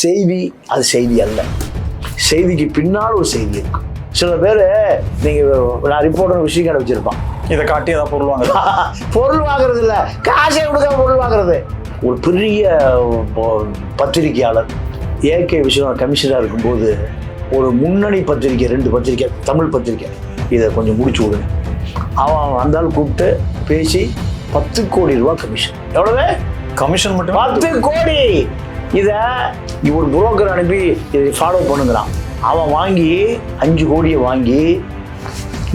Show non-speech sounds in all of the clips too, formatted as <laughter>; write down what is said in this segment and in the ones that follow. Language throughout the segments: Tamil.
செய்தி அது செய்தி அல்ல. செய்திக்கு பின்னால் ஒரு செய்தி இருக்கும் சில பேர் நீங்கள் நான் ரிப்போர்ட்டர் விஷயம் கடை வச்சுருப்பான். இதை காட்டி ஏதாவது பொருள் வாங்க <laughs> பொருள் வாங்குறது இல்ல. காசே கொடுக்காம பொருள் வாங்குறது. ஒரு பெரிய பத்திரிகையாளர் ஏகே விஸ்வநாத் கமிஷனராக இருக்கும்போது ஒரு முன்னணி பத்திரிக்கை ரெண்டு பத்திரிக்கை தமிழ் பத்திரிக்கை இதை கொஞ்சம் முடிச்சு விடுங்க. அவன் வந்தாலும் கூப்பிட்டு பேசி பத்து கோடி ரூபாய் கமிஷன். எவ்வளவு? கமிஷன் மட்டும் பத்து கோடி! இத ஒரு புரோக்கர் அனுப்பி இதை ஃபாலோ பண்ணுங்கிறான் அவன் வாங்கி அஞ்சு கோடியை வாங்கி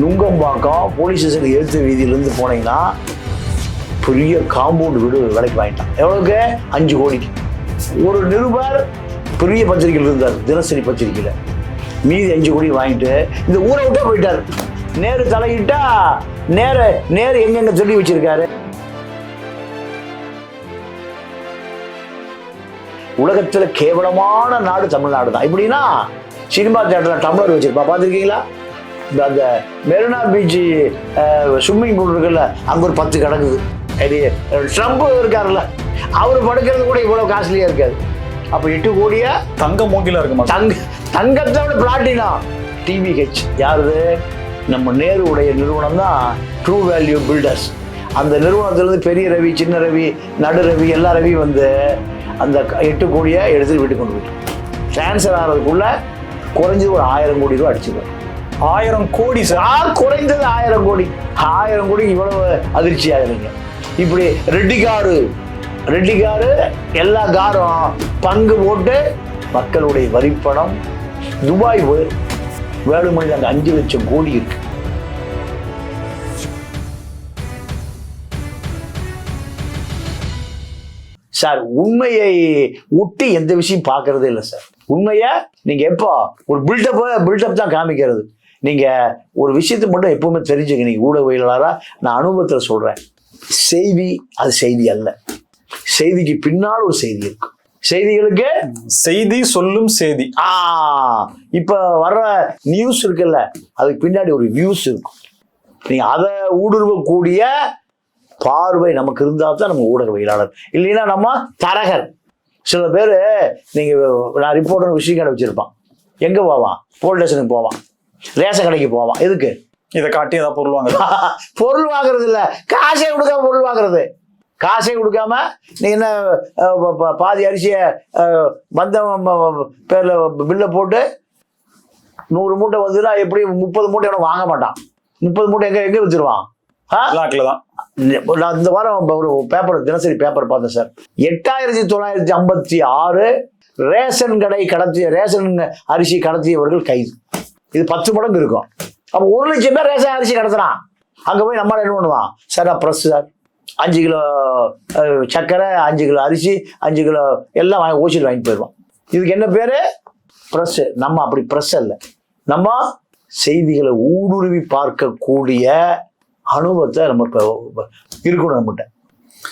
நுங்கம்பாக்கம் போலீஸ் ஸ்டேஷனுக்கு எழுத்து வீதியிலேருந்து போனீங்கன்னா பெரிய காம்பவுண்ட் வீடு விலைக்கு வாங்கிட்டான். எவ்வளோக்கு அஞ்சு கோடிக்கு. ஒரு நிருபர் பெரிய பத்திரிகையில் இருந்தார் தினசரி பத்திரிகையில். மீதி அஞ்சு கோடி வாங்கிட்டு இந்த ஊரை விட்டே போயிட்டார். நேரு தலையிட்டா நேர நேரு எங்கெங்க சொல்லி வச்சிருக்காரு? உலகத்துல கேவலமான நாடு தமிழ்நாடு தான் எப்படின்னா சினிமா தேட்டரில் டம்ளர் வச்சிருப்பா. பார்த்துருக்கீங்களா? இந்த அந்த மெரினா பீச் ஸ்விம்மிங் பூல் இருக்குல்ல அங்கே ஒரு பத்து கிடக்குது அது ட்ரம்ப் இருக்காருல்ல அவர் படுக்கிறது கூட இவ்வளோ காஸ்ட்லியாக இருக்காது. அப்போ எட்டு கோடியா? தங்க மூக்கில இருக்குமா தங்க தங்கத்தோட பிளாட்டினா. டிவிஹெச் யாருது? நம்ம நேரு உடைய நிறுவனம் தான் ட்ரூ வேல்யூ பில்டர்ஸ் அந்த நிறுவனத்திலிருந்து பெரிய ரவி சின்ன ரவி நடு ரவி எல்லா ரவி வந்து அந்த எட்டு கோடியை எடுத்து வீட்டுக்கு கொண்டு போயிட்டோம். ட்ரான்ஸ்ஃபர் ஆகிறதுக்குள்ள குறைஞ்சது ஒரு ஆயிரம் கோடி ரூபா அடிச்சுக்கோ ஆயிரம் கோடி சார் குறைந்தது ஆயிரம் கோடி? ஆயிரம் கோடி இவ்வளவு அதிர்ச்சி ஆகுறீங்க இப்படி ரெட்டி காரு ரெட்டி காரு எல்லா காரும் பங்கு போட்டு மக்களுடைய வரிப்பணம் துபாய் போய் வேலுமணி அங்கே அஞ்சு லட்சம் கோடி இருக்கு. சார் உண்மையை ஒட்டி எந்த விஷயம் பார்க்கறதே இல்லை சார். உண்மையை நீங்க எப்போ ஒரு பில்டப் பில்டப் தான் காமிக்கிறது. நீங்க ஒரு விஷயத்தை மட்டும் எப்பவுமே தெரிஞ்சுக்க நீங்க ஊடகவியலாளரா நான் அனுபவத்தில் சொல்றேன். செய்தி அது செய்தி அல்ல. செய்திக்கு பின்னால் ஒரு செய்தி இருக்கு. செய்திகளுக்கு செய்தி சொல்லும் செய்தி. ஆ இப்ப வர்ற நியூஸ் இருக்குல்ல அதுக்கு பின்னாடி ஒரு வியூஸ் இருக்கும். நீங்க அதை ஊடுருவக்கூடிய பார்வை நமக்கு இருந்தால் தான் நம்ம ஊடகவியலாளர். இல்லைன்னா நம்ம தரகர். சில பேர் நீங்க நான் ரிப்போர்ட்டர் விஷயம் கடை வச்சிருப்பான். எங்க போவான்? போலீஸ் ஸ்டேஷனுக்கு போவான். ரேஷன் கடைக்கு போவான். எதுக்கு? இதை காட்டி ஏதாவது பொருள் வாங்க <laughs> பொருள் வாங்குறது இல்ல. காசே கொடுக்காம பொருள் வாங்குறது. காசே கொடுக்காம நீ என்ன பாதி அரிசியை வந்த பேர்ல பில்லை போட்டு நூறு மூட்டை வந்துன்னா எப்படி முப்பது மூட்டை எவனும் வாங்க மாட்டான். முப்பது மூட்டை எங்க எங்க வச்சிருவான்? ஆ? லாக்கில் தான். நான் இந்த வாரம் ஒரு பேப்பர் தினசரி பேப்பர் பார்த்தேன் சார் எட்டாயிரத்தி தொள்ளாயிரத்தி ஐம்பத்தி ஆறு ரேஷன் கடை கடத்திய ரேஷன் அரிசி கடத்தியவர்கள் கைது. இது பத்து மடங்கு இருக்கும். அப்போ ஒரு லட்சம் பேர் ரேஷன் அரிசி கடத்துறான். அங்கே போய் நம்மளால என்ன பண்ணுவான்? சார் ப்ரெஸ் சார் அஞ்சு கிலோ சர்க்கரை அஞ்சு கிலோ அரிசி அஞ்சு கிலோ எல்லாம் வாங்கி ஓசியில் வாங்கிட்டு போயிடுவான். இதுக்கு என்ன பேர்? ப்ரெஸ் நம்ம அப்படி ப்ரெஸ் இல்லை நம்ம செய்திகளை ஊடுருவி பார்க்கக்கூடிய அனுபவத்தை நம்ம இப்போ இருக்கணும் நம்மகிட்ட.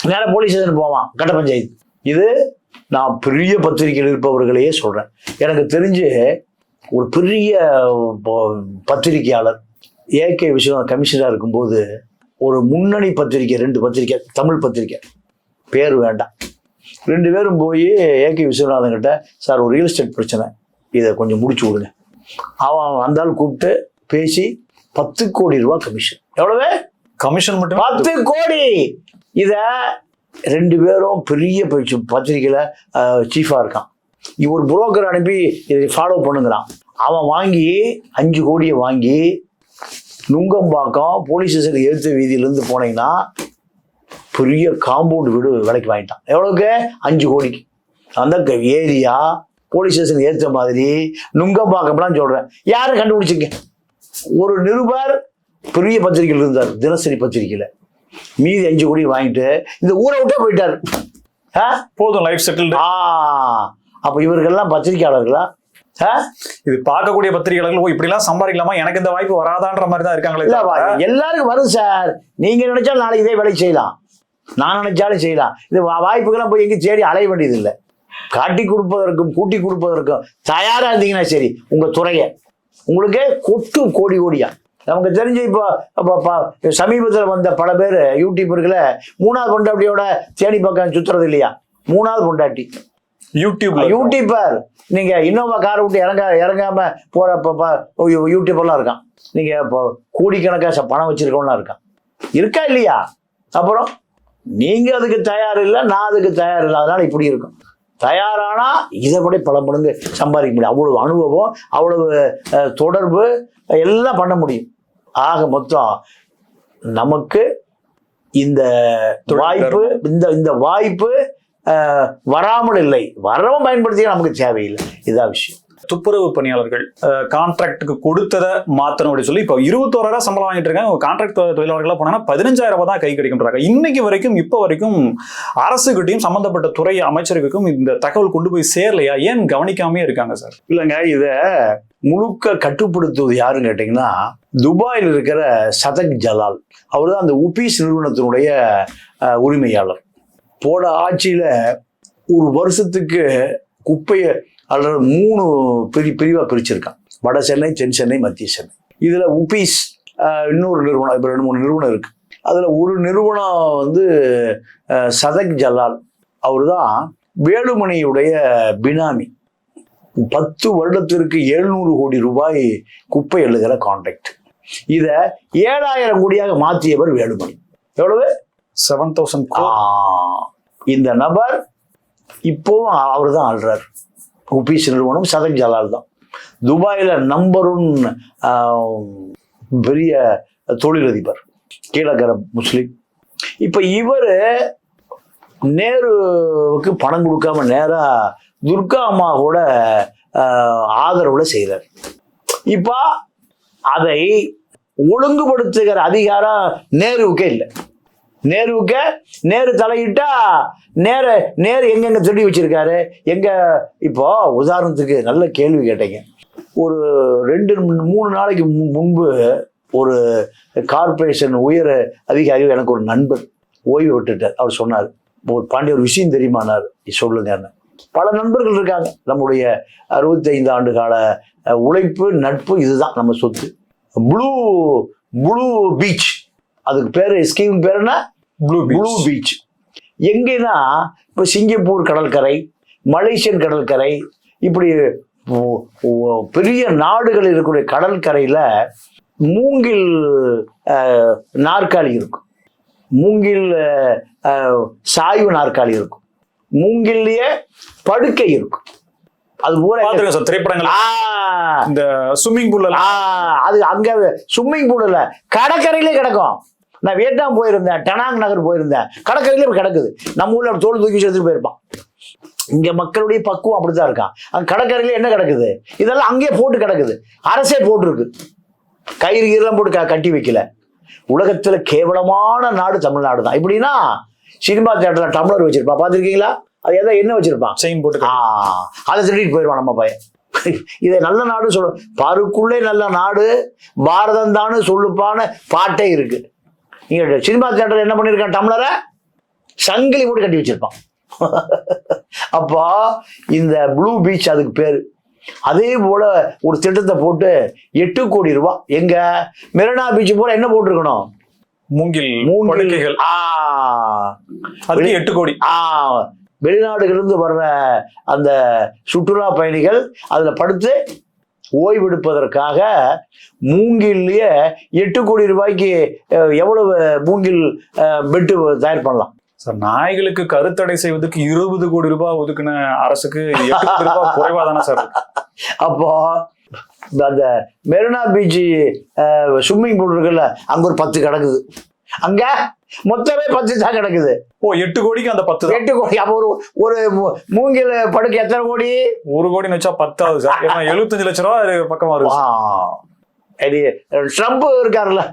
நேரம் போலீஸ் ஸ்டேஷன் போவான் கட்ட பஞ்சாயத்து. இது நான் பெரிய பத்திரிகையில் இருப்பவர்களையே சொல்கிறேன் எனக்கு தெரிஞ்சு ஒரு பெரிய பத்திரிகையாளர் ஏகே விஸ்வநாத் கமிஷனராக இருக்கும்போது ஒரு முன்னணி பத்திரிக்கை ரெண்டு பத்திரிக்கை தமிழ் பத்திரிக்கை பேர் வேண்டாம். ரெண்டு பேரும் போய் ஏகே விஸ்வநாதன் கிட்ட சார் ஒரு ரியல் எஸ்டேட் பிரச்சனை. இதை கொஞ்சம் முடிச்சு விடுங்க. அவன் வந்தாலும் கூப்பிட்டு பேசி பத்து கோடி ரூபா கமிஷன் எவ்வளவு? கமிஷன் மட்டும் பத்து கோடி. இத ரெண்டு பேரும் பெரிய ப- பத்திரிக்கையில சீஃபா இருக்கான். ஒரு புரோக்கர் அனுப்பி இதை ஃபாலோ பண்ணுங்கிறான். அவன் வாங்கி அஞ்சு கோடியை வாங்கி நுங்கம்பாக்கம் போலீஸ் ஸ்டேஷன் எழுத்து வீதியிலேருந்து போனீங்கன்னா பெரிய காம்பவுண்ட் வீடு விலைக்கு வாங்கிட்டான். எவ்வளவுக்கு? அஞ்சு கோடிக்கு. அந்த ஏரியா போலீஸ் ஸ்டேஷன் ஏற்ற மாதிரி நுங்கம்பாக்கம்லாம் சொல்றேன். யாரும் கண்டுபிடிச்சிங்க ஒரு நிருபர் பெரிய பத்திரிகையில் இருந்தார். தினசரி பத்திரிகையில். மீதி அஞ்சு கோடி வாங்கிட்டு இந்த ஊரை விட்டே போயிட்டார். ஆ? போதும் லைஃப் செட்டில்டு ஆ. அப்போ இவர்கள்லாம் பத்திரிகையாளர்களா? இது பார்க்கக்கூடிய பத்திரிகையாளர்கள் ஓ இப்படிலாம் சம்பாதிக்கலாமா? எனக்கு இந்த வாய்ப்பு வராதான்ற மாதிரி தான் இருக்காங்களே இல்ல எல்லாருக்கும் வரும் சார். நீங்க நினைச்சாலும் நாளைக்கு இதே வேலைக்கு செய்யலாம். நான் நினைச்சாலும் செய்யலாம். இது வா- வாய்ப்புக்கெல்லாம் போய் எங்கேயும் தேடி அலைய வேண்டியது இல்லை காட்டி கொடுப்பதற்கும் கூட்டி கொடுப்பதற்கும் தயாரா இருந்தீங்கன்னா சரி உங்க துறையை. உங்களுக்கு கொட்டும் கோடி கோடியா. நமக்கு தெரிஞ்சு இப்போ சமீபத்துல வந்த பல பேர் யூடியூபர்களை மூணாவது பொண்டாட்டியோட தேனி பக்கம் சுத்துறது இல்லையா? மூணாவது பொண்டாட்டி. யூடியூப்ல யூடியூபர் நீங்க இன்னோவா கார் விட்டு இறங்க இறங்காம போற யூடியூபர்லாம் இருக்கான். நீங்க இப்போ கோடிக்கணக்காக பணம் வச்சிருக்கவங்களாம் இருக்கான். இருக்கா இல்லையா? அப்புறம் நீங்க அதுக்கு தயார் இல்லை நான் அதுக்கு தயார் இல்லை அதனால இப்படி இருக்கும். தயாரானா? இதை விட பல மடங்கு சம்பாதிக்க முடியும். அவ்வளவு அனுபவம் அவ்வளவு தொடர்பு எல்லாம் பண்ண முடியும். ஆக மொத்தம் நமக்கு இந்த வாய்ப்பு இந்த இந்த வாய்ப்பு வராமல் இல்லை. வரவும் பயன்படுத்தி நமக்கு தேவையில்லை. இதான் விஷயம். துப்புரவு பணியாளர்கள் கான்ட்ராக்டுக்கு கொடுத்ததை மாத்தணும் சொல்லி இப்போ இருபத்தோராயிரம் சம்பளம் வாங்கிட்டு இருக்காங்க. கான்ட்ராக்ட் தொழிலாளர்களாக போனாங்கன்னா பதினஞ்சாயிரம் ரூபாய் தான் கை கிடைக்கின்றாங்க இன்னைக்கு வரைக்கும் இப்போ வரைக்கும் அரசுகிட்டையும் சம்பந்தப்பட்ட துறை அமைச்சர்களுக்கும் இந்த தகவல் கொண்டு போய் சேரலையா? ஏன் கவனிக்காமே இருக்காங்க சார்? இல்லைங்க இதை முழுக்க கட்டுப்படுத்துவது யாருன்னு கேட்டிங்கன்னா துபாயில் இருக்கிற சதக் ஜலால். அவர் தான் அந்த உபீஸ் நிறுவனத்தினுடைய உரிமையாளர். போன ஆட்சியில ஒரு வருஷத்துக்கு குப்பையை அல்லது மூணு பிரி பிரிவாக பிரிச்சிருக்கான். வட சென்னை தென் சென்னை மத்திய சென்னை. இதுல உபீஸ் இன்னொரு நிறுவனம் இப்போ ரெண்டு மூணு நிறுவனம் இருக்கு. அதுல ஒரு நிறுவனம் வந்து சதக் ஜலால். அவர் தான் வேலுமணியுடைய பினாமி. பத்து வருடத்திற்கு எழுநூறு கோடி ரூபாய் குப்பை எழுதுகிற கான்ட்ராக்ட் இத ஏழாயிரம் கோடியாக மாற்றியவர் வேலுமணி. எவ்வளவு? செவன் தௌசண்ட் இந்த நபர் இப்போவும் அவர் தான் ஆள்றார். உபீஸ் நிறுவனம் சதக் ஜலால் தான். துபாயில் நம்பர் ஒன் பெரிய தொழிலதிபர் கீழக்கர முஸ்லீம். இப்போ இவர் நேருவுக்கு பணம் கொடுக்காம நேராக துர்கா அம்மா கூட ஆஹ், ஆதரவுல செய்கிறார் இப்போ அதை ஒழுங்குபடுத்துகிற அதிகாரம் நேருவுக்கே இல்லை. நேருவுக்கு நேரு தலையிட்டா நேர நேரு எங்கெங்க திருடி வச்சிருக்காரு? எங்க இப்போ உதாரணத்துக்கு நல்ல கேள்வி கேட்டீங்க. ஒரு ரெண்டு மூணு நாளைக்கு மு- முன்பு ஒரு கார்ப்பரேஷன் உயர் அதிகாரி எனக்கு ஒரு நண்பர் ஓய்வு விட்டுட்டார். அவர் சொன்னார் ஒரு பாண்டிய ஒரு விஷயம் தெரியுமானார்? சொல்லுங்கன்னு பல நண்பர்கள் இருக்காங்க. நம்முடைய அறுபத்தைந்து ஆண்டு கால உழைப்பு நட்பு இதுதான் நம்ம சொத்து. Blue blue beach. அதுக்கு பேர் ஸ்கீம் பேர் என்ன ப்ளூ ப்ளூ பீச் எங்கன்னா இப்போ சிங்கப்பூர் கடற்கரை மலேசியன் கடற்கரை இப்படி பெரிய நாடுகள் இருக்கக்கூடிய கடற்கரையில் மூங்கில் நாற்காலி இருக்கும். மூங்கில் சாய்வு நாற்காலி இருக்கும். மூங்கில்லையே படுக்கை இருக்கும். அது பூரா சார் திரைப்படங்கள். இந்த ஸ்விம்மிங் பூல்ல ஆ, அது அங்க ஸ்விம்மிங் பூல் இல்ல கடற்கரையிலே கிடக்கும். நான் வியட்நாம் போயிருந்தேன் டனாங் நகர் போயிருந்தேன். கடற்கரையிலே இப்ப கிடக்குது. நம்ம ஊர்ல அப்படி தோல் தூக்கி வச்சு எடுத்துட்டு போயிருப்பான். இங்க மக்களுடைய பக்குவம் அப்படித்தான் இருக்கான். அங்க கடற்கரையில என்ன கிடக்குது? இதெல்லாம் அங்கேயே போட்டு கிடக்குது. அரசே போட்டிருக்கு. கயிறு கீரெல்லாம் போட்டு க- கட்டி வைக்கல. உலகத்துல கேவலமான நாடு தமிழ்நாடு தான் இப்படின்னா சினிமா தேட்டர்ல டம்ளர் வச்சிருப்பான் பார்த்திருக்கீங்களா? அது எதை என்ன வச்சிருப்பான். செயின் போட்டு ஆ, அதை திருடிட்டு போயிடுவான் நம்ம பையன். இதை நல்ல நாடு சொல்ல பாருக்குள்ளே நல்ல நாடு பாரதம் தானு சொல்லுப்பான்னு பாட்டே இருக்கு. நீங்க சினிமா தியேட்டர் என்ன பண்ணிருக்கான் டம்ளரை? சங்கிலி போட்டு கட்டி வச்சிருப்பான். அப்போ இந்த ப்ளூ பீச் அதுக்கு பேரு. அதே போல ஒரு திட்டத்தை போட்டு எட்டு கோடி ரூபாய் எங்க? மெரினா பீச் போல என்ன போட்டிருக்கணும்? மூங்கில் மூங்கில். அதுக்கு எட்டு கோடி. ஆ. வெளிநாடுகளிலிருந்து வர்ற அந்த சுற்றுலா பயணிகள் அதில் படுத்து ஓய்வெடுப்பதற்காக மூங்கில்லையே எட்டு கோடி ரூபாய்க்கு எவ்வளவு மூங்கில் பெட்டு தயார் பண்ணலாம் சார் நாய்களுக்கு கருத்தடை செய்வதற்கு இருபது கோடி ரூபாய் ஒதுக்குன அரசுக்கு எட்டு கோடி ரூபாய் குறைவா தானே சார்? அப்போ அந்த மெரினா பீச் ஸ்விம்மிங் பூல் இருக்குல்ல அங்க ஒரு பத்து கிடக்குது அங்க மொத்தமே பத்து தான் கிடக்குது. ஓ எட்டு கோடிக்கு அந்த பத்து எட்டு கோடி அப்போ ஒரு ஒரு மூங்கில் படுக்கை எத்தனை கோடி? ஒரு கோடின்னு வச்சா பத்தாவது சார். <laughs> எழுபத்தஞ்சு லட்ச ரூபா பக்கமா. இது ட்ரம்ப் இருக்காருல்ல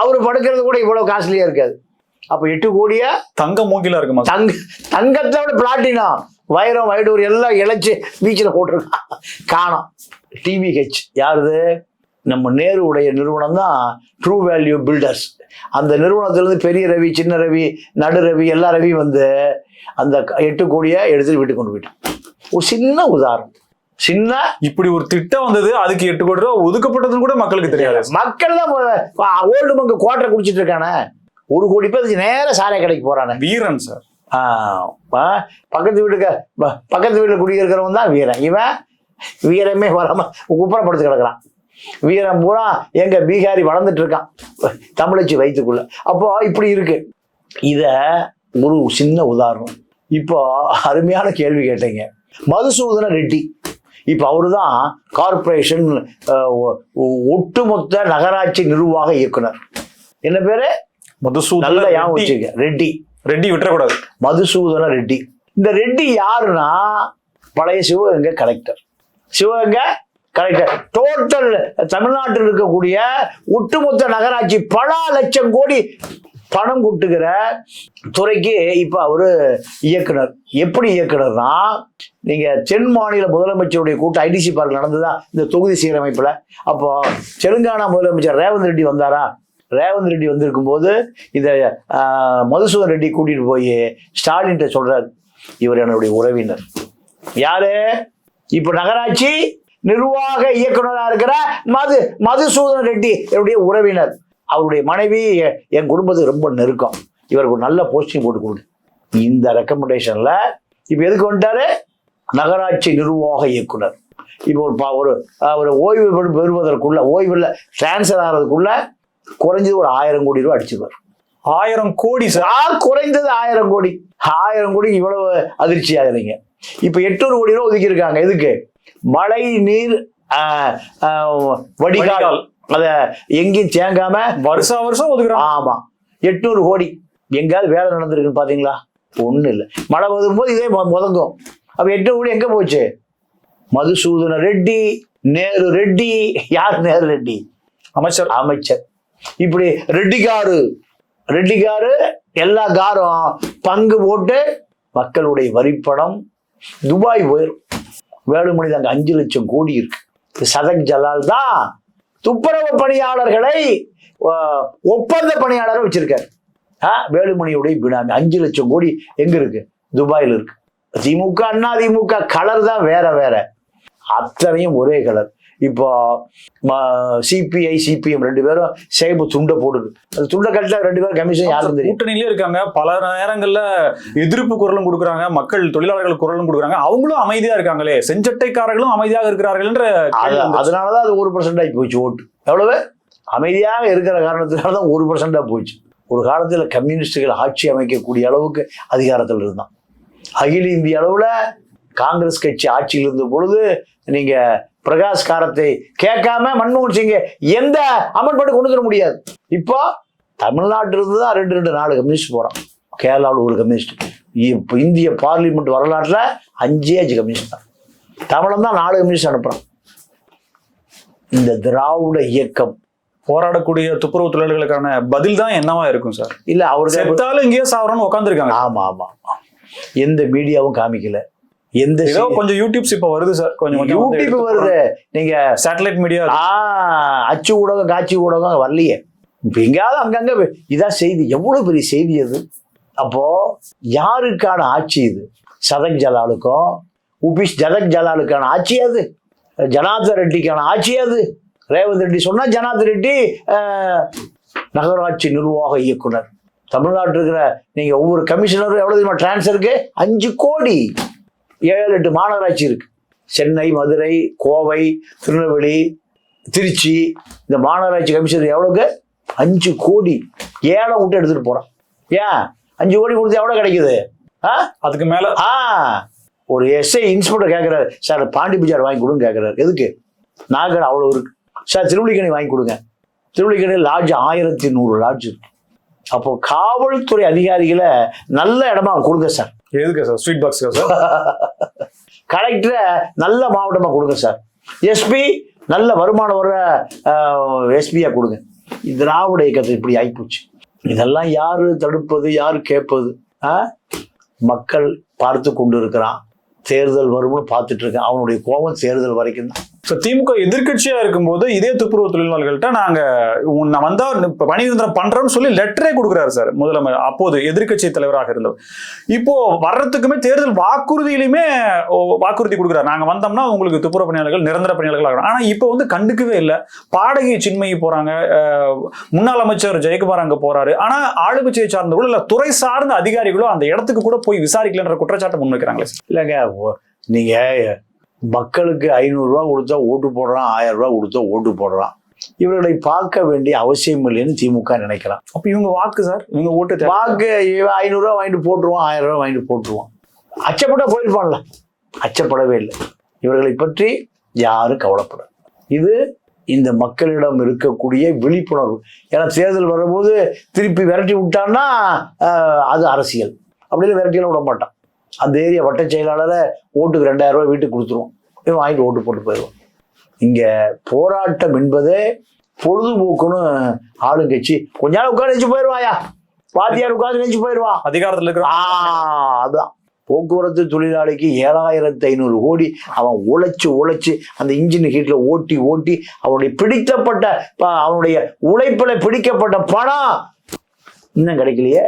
அவரு படுக்கிறது கூட இவ்வளவு காஸ்ட்லியா இருக்காது. அப்ப எட்டு கோடியா? தங்க மூங்கிலா இருக்குமா? தங்க தங்கத்தை விட பிளாட்டினம் வைரம் வைடூர் எல்லாம் இழைச்சு பீச்சில் போட்டிருக்கான் காணோம். டிவிஹெச் யாருது? நம்ம நேருவுடைய நிறுவனம் தான் ட்ரூ வேல்யூ பில்டர்ஸ் அந்த நிறுவனத்திலிருந்து பெரிய ரவி சின்ன ரவி நடு ரவி எல்லா ரவி வந்து அந்த எட்டு கோடியை எடுத்துட்டு வீட்டுக்கு கொண்டு போயிட்டான் ஒரு சின்ன உதாரணம். சின்ன இப்படி ஒரு திட்டம் வந்தது அதுக்கு எட்டு கோடி ரூபாய் ஒதுக்கப்பட்டதுன்னு கூட மக்களுக்கு தெரியாது. மக்கள் தான் ஓல்டு மங்கு குவாட்டரை குடிச்சிட்டு இருக்கானே. ஒரு கோடி பேர் நேர சாராய கடைக்கு போறானே. வீரன் சார். பக்கத்து வீட்டுக்கு ப- பக்கத்து வீட்டில் குடியிருக்கிறவன் தான் வீரன். இவன் வீரமே வராம குப்புறப்படுத்து கிடக்குறான். வீரம் பூரா எங்க பீகாரி வளர்ந்துட்டு இருக்கான். தமிழச்சி வயிற்றுக்குள்ள. அப்போ இப்படி இருக்கு. இத ஒரு சின்ன உதாரணம். இப்போ அருமையான கேள்வி கேட்டீங்க. மதுசூதன ரெட்டி. இப்போ அவரு தான் கார்பரேஷன் ஒட்டுமொத்த நகராட்சி நிர்வாக இயக்குனர். என்ன பேரு? மதுசூதன நல்ல ஞாபகம். வச்சுக்க ரெட்டி. ரெட்டி விட்டுறக்கூடாது. மதுசூதன ரெட்டி. இந்த ரெட்டி யாருன்னா பழைய Sivaganga collector Sivaganga collector total தமிழ்நாட்டில் இருக்கக்கூடிய ஒட்டுமொத்த நகராட்சி பல லட்சம் கோடி பணம் கொட்டுகிற துறைக்கு இப்போ அவர் இயக்குனர். எப்படி இயக்குனர்னா நீங்கள் தென் மாநில முதலமைச்சருடைய கூட்டம் ஐடிசி பார்க் நடந்ததா இந்த தொகுதி சீரமைப்பில். அப்போ தெலுங்கானா முதலமைச்சர் ரேவந்த் ரெட்டி வந்தாரா? ரேவந்த் ரெட்டி வந்திருக்கும் போது இந்த மதுசூதன் ரெட்டி கூட்டிகிட்டு போய் ஸ்டாலின்ட்ட சொல்கிறார் இவர் என்னுடைய உறவினர். யாரு? இப்போ நகராட்சி நிர்வாக இயக்குனரா இருக்கிற மது மதுசூதன் ரெட்டி என்னுடைய உறவினர். அவருடைய மனைவி என் குடும்பத்துக்கு ரொம்ப நெருக்கம். இவருக்கு ஒரு நல்ல போஸ்டிங் போட்டு கொடுங்க. இந்த ரெக்கமெண்டேஷன்ல இப்ப எதுக்கு வந்துட்டாரு? நகராட்சி நிர்வாக இயக்குனர். இப்போ ஒரு பா- ஒரு ஒரு ஓய்வு பெறு- பெறுவதற்குள்ள ஓய்வில் டிரான்ஸ்ஃபர் ஆகிறதுக்குள்ள குறைஞ்சது ஒரு ஆயிரம் கோடி ரூபாய் அடிச்சுப்பார் ஆயிரம் கோடி சார். குறைந்தது ஆயிரம் கோடி? ஆயிரம் கோடி இவ்வளவு அதிர்ச்சி ஆகுறீங்க இப்ப எட்நூறு கோடி ரூபா ஒதுக்கி இருக்காங்க எதுக்கு? மழை நீர் வடிகால். அத எங்கேயும் தேங்காம வருஷா வருஷம் ஒதுக்குறாங்க. ஆமா. எட்நூறு கோடி. எங்கேயாவது வேலை நடந்திருக்குன்னு பாத்தீங்களா? ஒண்ணும் இல்லை. மழை வரும்போது இதே மொ- முதங்கும். அப்ப எட்நூறு கோடி எங்க போச்சு? மதுசூதன ரெட்டி நேரு ரெட்டி. யார் நேரு ரெட்டி? அமைச்சர். அமைச்சர். இப்படி ரெட்டிகாரு. ரெட்டிகாரு எல்லா காரும் பங்கு போட்டு மக்களுடைய வரிப்பணம் துபாய் போயிடும் வேலுமணி அங்கே அஞ்சு லட்சம் கோடி இருக்கு. சதக் ஜலால் தான் துப்புரவு பணியாளர்களை ஒப்பந்த பணியாளரை வச்சிருக்காரு. ஆ, வேலுமணியுடைய பினாமி அஞ்சு லட்சம் கோடி எங்க இருக்கு? துபாயில் இருக்கு. திமுக அண்ணா திமுக கலர் தான் வேற வேற. அத்தனையும் ஒரே கலர். இப்போ சிபிஐ சிபிஎம் ரெண்டு பேரும் சேப்பு துண்டை போடுது. அந்த துண்டை கட்டில ரெண்டு பேரும் கமிஷன் யாரும் தெரியும். கூட்டணியிலே இருக்காங்க. பல நேரங்கள்ல எதிர்ப்பு குரலும் கொடுக்குறாங்க. மக்கள் தொழிலாளர்கள் குரலும் கொடுக்குறாங்க. அவங்களும் அமைதியா இருக்காங்களே. செஞ்சட்டைக்காரர்களும் அமைதியாக இருக்கிறார்கள்ன்ற கேள்வி அது- வந்துச்சு. அதனாலதான் அது ஒரு பர்சன்ட் ஆகி போச்சு ஓட்டு. எவ்வளவு? அமைதியாக இருக்கிற காரணத்தினால தான் ஒரு பர்சன்டா போச்சு. ஒரு காலத்துல கம்யூனிஸ்டுகள் ஆட்சி அமைக்கக்கூடிய அளவுக்கு அதிகாரத்தில் இருந்தான். அகில இந்திய அளவுல காங்கிரஸ் கட்சி ஆட்சியில் இருந்த பொழுது நீங்க பிரகாஷ் காரத்தை கேட்காம மன்மோகன் சிங் எந்த அமெண்ட்மெண்ட் கொண்டு வர முடியாது. இப்போ தமிழ்நாட்டில் இருந்து தான் ரெண்டு ரெண்டு நாலு கம்யூனிஸ்ட் போறான். கேரளாவில் ஒரு கம்யூனிஸ்ட். இப்போ இந்திய பார்லிமெண்ட் வரலாற்றில் அஞ்சே அஞ்சு கம்யூனிஸ்ட் தான். தமிழன் தான் நாலு கம்யூனிஸ்ட் அனுப்புறான். இந்த திராவிட இயக்கம். போராடக்கூடிய துப்புரவு தொழிலாளர்களுக்கான பதில் தான் என்னவா இருக்கும் சார்? இல்ல அவருக்கு செத்தாலும் இங்கேயே சாவரம்னு உட்காந்துருக்காங்க ஆமா ஆமா. எந்த மீடியாவும் காமிக்கல. எந்த கொஞ்சம் யூடியூப்ஸ் இப்ப வருது சார் கொஞ்சம் யூடியூப் வருது. நீங்க சேட்டலைட் மீடியா ஆ அச்சு ஊடகம் காட்சி ஊடகம் வரலையே. இப்ப எங்கேயாவது அங்கங்க இதான் செய்தி. எவ்வளவு பெரிய செய்தி அது? அப்போ யாருக்கான ஆட்சி இது? சதக் ஜலாலுக்கும் உபிஷ் ஜதக் ஜலாலுக்கான ஆட்சி அது? ஜனார்தன் ரெட்டிக்கான ஆட்சி அது? ரேவந்த் ரெட்டி சொன்னா ஜனார்தன் ரெட்டி நகராட்சி நிர்வாக இயக்குனர். தமிழ்நாட்டில் இருக்கிற நீங்க ஒவ்வொரு கமிஷனரும் எவ்வளவு தெரியுமா டிரான்ஸ்ஃபருக்கு அஞ்சு கோடி. ஏழு எட்டு மாநகராட்சி இருக்கு. சென்னை மதுரை கோவை திருநெல்வேலி திருச்சி. இந்த மாநகராட்சி கமிஷனர் எவ்வளவுக்கு? அஞ்சு கோடி. ஏழை விட்டு எடுத்துட்டு போறான். ஏன்? அஞ்சு கோடி கொடுத்து எவ்வளவு கிடைக்குது? ஆ? அதுக்கு மேல ஆ. ஒரு எஸ்ஐ இன்ஸ்பெக்டர் கேட்குறாரு சார் பாண்டி பஜார் வாங்கி கொடுங்க கேட்குறாரு எதுக்கு? நாகர் அவ்வளோ இருக்கு. சார் திருவள்ளிக்கணி வாங்கி கொடுங்க. திருவள்ளிக்கணி லாட்ஜ் ஆயிரத்தி நூறு லாட்ஜ் இருக்கு. அப்போ காவல்துறை அதிகாரிகளை நல்ல இடமா கொடுங்க சார். எதுக்கு சார்? Sweet box sir? <laughs> கலெக்டரை நல்ல மாவட்டமாக கொடுங்க சார். எஸ்பி நல்ல வருமானம் வர எஸ்பியாக கொடுங்க. திராவிட இயக்கத்தை இப்படி ஆகிப்போச்சு இதெல்லாம் யார் தடுப்பது யார் கேட்பது? ஆ? மக்கள் பார்த்து கொண்டு இருக்கிறான் தேர்தல் வரும்னு பார்த்துட்டு இருக்கேன். அவனுடைய கோபம் தேர்தல் வரைக்கும் தான். ஸோ திமுக எதிர்கட்சியாக இருக்கும்போது இதே துப்புரவு தொழிலாளர்கள்ட்ட நாங்கள் உன்னை நான் இப்போ இப்ப பணி நிரந்தரம் பண்ணுறோம்னு சொல்லி லெட்டரே கொடுக்குறாரு சார் முதலமைச்சர் அப்போது எதிர்க்கட்சி தலைவராக இருந்தவர். இப்போ வர்றதுக்குமே தேர்தல் வாக்குறுதியிலுமே ஓ, வாக்குறுதி கொடுக்குறாரு. நாங்கள் வந்தோம்னா உங்களுக்கு துப்புரவு பணியாளர்கள் நிரந்தர பணியாளர்கள் ஆகணும். ஆனால் இப்போ வந்து கண்டுக்கவே இல்லை. பாடகி சின்மயி போகிறாங்க முன்னாள் அமைச்சர் ஜெயக்குமார் அங்கே போகிறாரு ஆனால் ஆளுங்கட்சியை சார்ந்தவர்களோ இல்லை துறை சார்ந்த அதிகாரிகளோ அந்த இடத்துக்கு கூட போய் விசாரிக்கலன்ற குற்றச்சாட்டை முன்வைக்கிறாங்களே இல்லைங்க நீங்கள் மக்களுக்கு ஐநூறுரூவா கொடுத்தா ஓட்டு போடுறான் ஆயிரம் ரூபாய் கொடுத்தா ஓட்டு போடுறான். இவர்களை பார்க்க வேண்டிய அவசியம் இல்லைன்னு திமுக நினைக்கிறான். அப்ப இவங்க வாக்கு சார்? இவங்க ஓட்டு. வாக்கு ஐநூறுரூவா வாங்கிட்டு போட்டுருவான் ஆயிரம் ரூபாய் வாங்கிட்டு போட்டுருவான். அச்சப்பட போயிருப்பான்ல. அச்சப்படவே இல்லை. இவர்களை பற்றி யாரும் கவலைப்பட இது இந்த மக்களிடம் இருக்கக்கூடிய விழிப்புணர்வு. ஏன்னா தேர்தல் வரும்போது திருப்பி விரட்டி விட்டான்னா அது அரசியல். அப்படின்னு விரட்டியெல்லாம் விட மாட்டான். அந்த ஏரியா வட்ட செயலாளரை ஓட்டுக்கு ரெண்டாயிரம் ரூபாய் வீட்டுக்கு கொடுத்துருவோம் இவன் வாங்கிட்டு ஓட்டு போட்டு போயிடுவான் இங்க போராட்டம் என்பதே பொழுதுபோக்குன்னு ஆளுங்கட்சி கொஞ்ச நாள் உட்காந்து வச்சு போயிடுவாயா வாத்தியார் உட்காந்து வச்சு போயிடுவான் அதிகாரத்துல இருக்கிற ஆ அதான். போக்குவரத்து தொழிலாளிக்கு ஏழாயிரத்து ஐநூறு கோடி அவன் உழைச்சு உழைச்சு அந்த இன்ஜின் ஹீட்ல ஓட்டி ஓட்டி அவனுடைய பிடிக்கப்பட்ட ப- அவனுடைய உழைப்புல பிடிக்கப்பட்ட பணம் இன்னும் கிடைக்கலையே.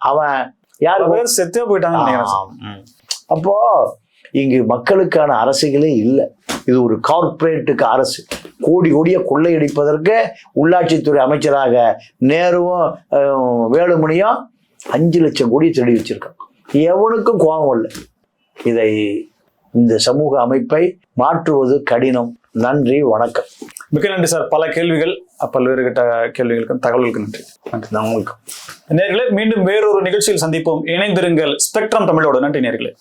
அவன் யாரு பேர் செத்தே போயிட்டாங்கன்னு நினைக்கிறேன். அப்போ இங்கு மக்களுக்கான அரசுகளே இல்லை. இது ஒரு கார்ப்பரேட்டுக்கு அரசு. கோடி கோடியை கொள்ளையடிப்பதற்கு உள்ளாட்சித்துறை அமைச்சராக நேருவும் வேலுமணியும் அஞ்சு லட்சம் கோடி திருடி வச்சிருக்கான் எவனுக்கும் கோபம் இல்லை. இதை இந்த சமூக அமைப்பை மாற்றுவது கடினம். நன்றி வணக்கம். மிக்க நன்றி சார். பல கேள்விகள் பல்வேறு கிட்ட கேள்விகளுக்கும் தகவல்களுக்கு நன்றி. நன்றி நான் உங்களுக்கு நேர்களே மீண்டும் வேறொரு நிகழ்ச்சியில் சந்திப்போம். இணைந்திருங்கள். ஸ்பெக்ட்ரம் தமிழோடு. நன்றி நேர்களே.